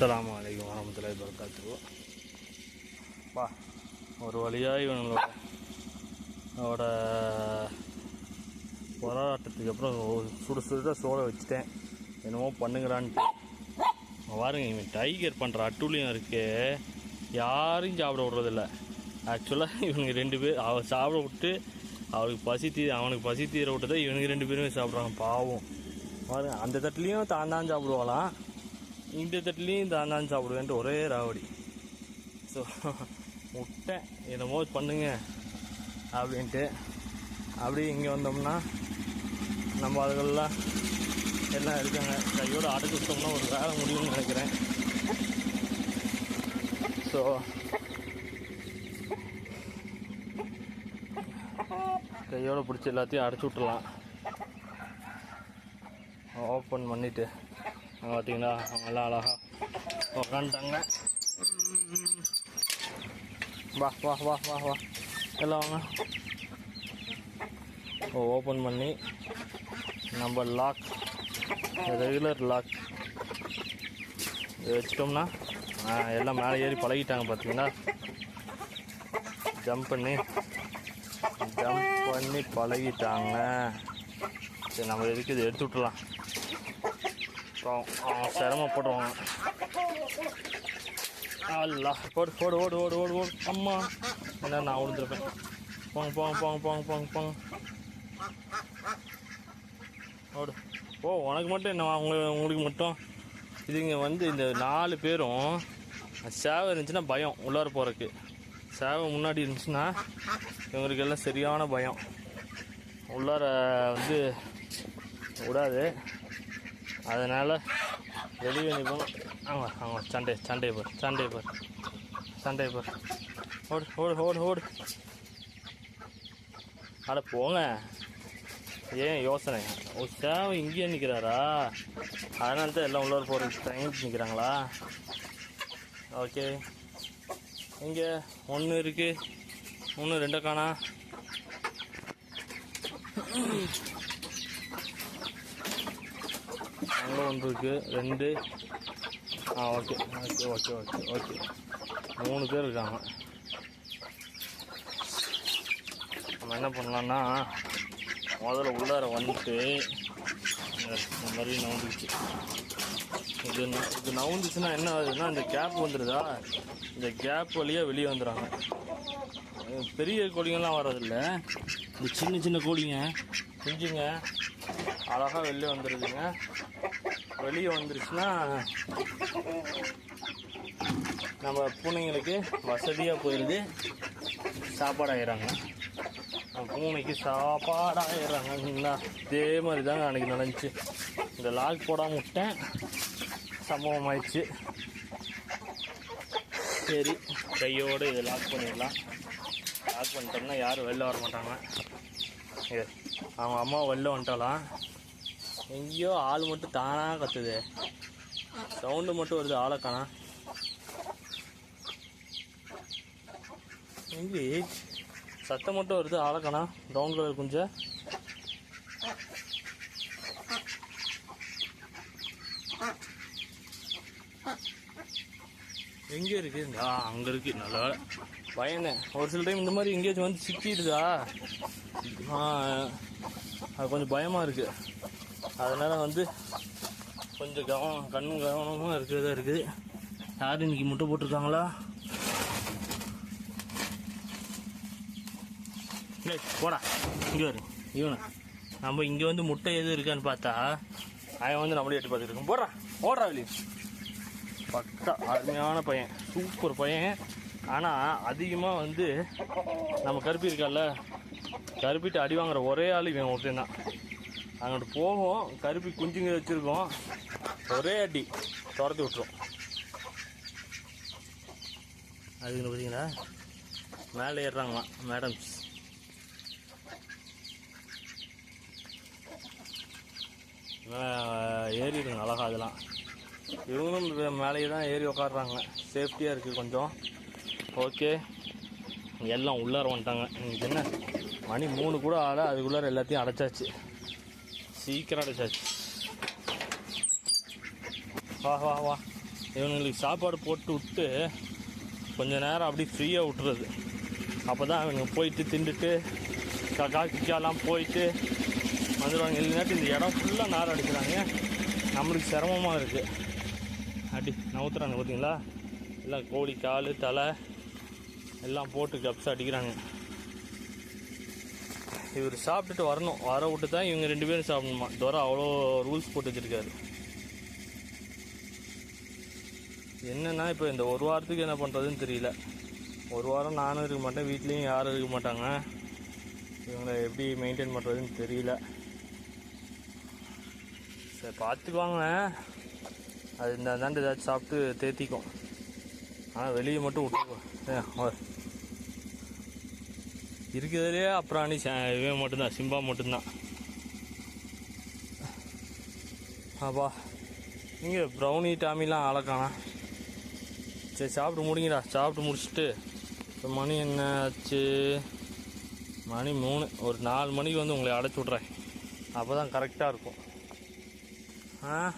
அஸ்லாம் அலைக்கும் வரமத்துல்லாஹி வரகாத்துஹு பா ஒரு வழியாக இவங்களோட அவரோட போராட்டத்துக்கு அப்புறம் சுடு சுடுதாக சோலை வச்சுட்டேன். என்னமோ பண்ணுங்கிறான்ட்டு பாருங்க இவன் டைகர் பண்ணுற அட்டூழியம் இருக்கு. யாரையும் சாப்பிட விட்றதில்ல. ஆக்சுவலாக இவனுக்கு ரெண்டு பேர் அவ சாப்பிட விட்டு அவளுக்கு பசி தீ அவனுக்கு பசி தீர தான் இவனுக்கு ரெண்டு பேருமே சாப்பிட்றாங்க பாவம். பாருங்க அந்த தட்டுலேயும் தான் தான் சாப்பிடுவாளாம். இந்த தட்டிலையும் தான் தான் சாப்பிடுவேன்ட்டு ஒரே ராவடி. ஸோ முட்டை என்னமோ பண்ணுங்க அப்படின்ட்டு அப்படியே இங்கே வந்தோம்னா நம்ம அதுகள்லாம் எல்லாம் இருக்காங்க. கையோடு அடக்கு விட்டோம்னா ஒரு வேலை முடியும்னு நினைக்கிறேன். ஸோ கையோட பிடிச்சி எல்லாத்தையும் அடைச்சி விட்டுலாம் ஓப்பன் பண்ணிவிட்டு பார்த்தீங்களா நல்லா அழகாக அழகா. உக்காந்துட்டாங்க. வா வா வா வா வா. எல்லாம் வாங்க. ஓப்பன் பண்ணி நம்ம லாக் ரெகுலர் லாக் வச்சிட்டோம்னா வச்சுட்டோம்னா எல்லாம் மேலே ஏறி பழகிட்டாங்க பார்த்தீங்கன்னா ஜம்ப் பண்ணி ஜம்ப் பண்ணி பழகிட்டாங்க. சரி நம்ம எதுக்கு இதை எடுத்து விட்டுலாம் அப்புறம் சிரமப்படுவாங்க அல்லா போடு போடு ஓடு ஓடு ஓடு ஓடு. அம்மா என்ன நான் விழுந்துருப்பேன் போங்க போங்க போங்க போங்க போங்க போங்க. ஓடு. ஓ உனக்கு மட்டும் என்ன உங்களுக்கு உங்களுக்கு மட்டும்? இதுங்க வந்து இந்த நாலு பேரும் சேவை இருந்துச்சுன்னா பயம் உள்ளார போகிறதுக்கு சேவை முன்னாடி இருந்துச்சுன்னா இவங்களுக்கு எல்லாம் சரியான பயம். உள்ளார வந்து விடாது. அதனால் வெளியே நிற்போம் ஆமாம் ஆமாம் சண்டை சண்டை போர் சண்டை போர் சண்டை போர் ஓடு ஓடு ஓடு ஓடு. அட போங்க. ஏன் யோசனை? ஒரு சேவை இங்கேயே நிற்கிறாரா அதனால தான் எல்லாம் உள்ளார போகிறதுக்கு தயங்கி நிற்கிறாங்களா ஓகே இங்கே ஒன்று இருக்குது ஒன்று ரெண்டை காணா. அங்கே ஒன்று இருக்குது ரெண்டு. ஆ okay. Okay okay okay okay. மூணு பேர் இருக்காங்க. நம்ம என்ன பண்ணலான்னா முதல்ல உள்ளார வந்துட்டு இந்த மாதிரி நவுந்துச்சு இது இது நவுந்துச்சுன்னா என்ன ஆகுதுன்னா இந்த கேப் வந்துடுதா இந்த கேப் வழியாக வெளியே வந்துடுறாங்க. பெரிய கோழிங்கெல்லாம் வர்றதில்ல. இந்த சின்ன சின்ன கோழிங்க. செஞ்சுங்க அழகாக வெளியே வந்துடுதுங்க வெளியே வந்துருச்சுன்னா நம்ம பூனைங்களுக்கு வசதியாக போயிடுது. சாப்பாடாயிடுறாங்க. நம்ம பூனைக்கு சாப்பாடாயிடுறாங்கங்களா இதே மாதிரி தாங்க அன்றைக்கி நடந்துச்சு. இந்த லாக் போடாமல் விட்டேன். சம்பவம் ஆயிடுச்சு சரி கையோடு இதை லாக் பண்ணிடலாம். லாக் பண்ணிட்டோம்னா யாரும் வெளில வர மாட்டாங்க. அவங்க அம்மா வெளில வந்துட்டாலாம் எங்கேயோ ஆள் மட்டும் தானாக கத்துது. சவுண்டு மட்டும் வருது ஆளை காணா. எங்கே சத்தம் மட்டும் வருது ஆளை காணா. ப்ரௌன் கலர் குஞ்ச. எங்கே இருக்கு? இந்த அங்கே இருக்கு. நல்லா பயந்தேன். ஒரு சில டைம் இந்த மாதிரி எங்கேயாச்சும் வந்து சிக்கிடுதா? அது கொஞ்சம் பயமாக இருக்குது அதனால் வந்து கொஞ்சம் கவனம் கண்ணும் கவனமாக இருக்கிறதா இருக்குது. யார் இன்னைக்கு முட்டை போட்டிருக்காங்களா? ஏ போடா. இங்கே வரு. இவனு நம்ம இங்கே வந்து முட்டை எதுவும் இருக்கான்னு பார்த்தா அவன் வந்து நம்மளே எட்டு பார்த்துட்டு இருக்கோம் போடுறா. ஓடுறா வெளியே. பக்கா அருமையான பையன். சூப்பர் பையன். ஆனால் அதிகமாக வந்து நம்ம கருப்பி இருக்கால கருப்பிட்டு அடி வாங்குற ஒரே ஆள் இவன் ஒருத்தன் தான். அங்கிட்டு போவோம். கருப்பி குஞ்சுங்க வச்சுருக்கோம். ஒரே அடி. துரத்தி விட்டுரும். அதுக்கு பார்த்தீங்களா மேலே ஏறுறாங்களாம். மேடம்ஸ். ஏறிடுங்க அழகா அதெல்லாம். இவங்களும் மேலேயே தான் ஏறி உக்காடுறாங்க சேஃப்டியாக இருக்குது கொஞ்சம். ஓகே. எல்லாம் உள்ளார வந்துட்டாங்க. என்ன? மணி மூணு கூட ஆட அதுக்குள்ளார எல்லாத்தையும் அடைச்சாச்சு. சீக்கிரம் அடைச்சாச்சு. வா வா வா. இவனுங்களுக்கு சாப்பாடு போட்டு விட்டு கொஞ்ச நேரம் அப்படியே ஃப்ரீயாக விட்டுறது. அப்போ தான் அவங்க போயிட்டு திண்டுட்டு கக்கா கிக்காலாம் போயிட்டு வந்துடுவாங்க இல்லைனாட்டி இந்த இடம் ஃபுல்லாக நார் அடிக்கிறாங்க. நம்மளுக்கு சிரமமாக இருக்குது அடி நவுத்துறாங்க பார்த்தீங்களா எல்லாம் கோழி கால் தலை எல்லாம் போட்டு கப்ஸ் அடிக்கிறாங்க. இவர் சாப்பிட்டுட்டு வரணும். வர விட்டு தான் இவங்க ரெண்டு பேரும் சாப்பிடணுமா? துரை அவ்வளோ ரூல்ஸ் போட்டு வச்சிருக்காரு. என்னன்னா இப்போ இந்த ஒரு வாரத்துக்கு என்ன பண்ணுறதுன்னு தெரியல. ஒரு வாரம் நானும் இருக்க மாட்டேன் வீட்லேயும் யாரும் இருக்க மாட்டாங்க. இவங்களை எப்படி மெயின்டைன் பண்ணுறதுன்னு தெரியல. சரி பார்த்துக்குவாங்க. அது இந்த தாண்டு ஏதாச்சும் சாப்பிட்டு தேத்திக்கும். ஆனால் வெளியே மட்டும் விட்டுருவோம். ஏ, இருக்கிறதுலே அப்புறாணி ச- இவன் மட்டும்தான் சிம்பா மட்டும்தான். அப்பா இங்கே ப்ரௌனி டாமிலாம் அழக்கானா சரி சாப்பிட்டு முடிங்கடா. சாப்பிட்டு முடிச்சுட்டு இப்போ மணி என்ன ஆச்சு? மணி மூணு. ஒரு நாலு மணிக்கு வந்து உங்களை அடைச்சி விட்றேன் அப்போ தான் கரெக்டாக இருக்கும். ஆ?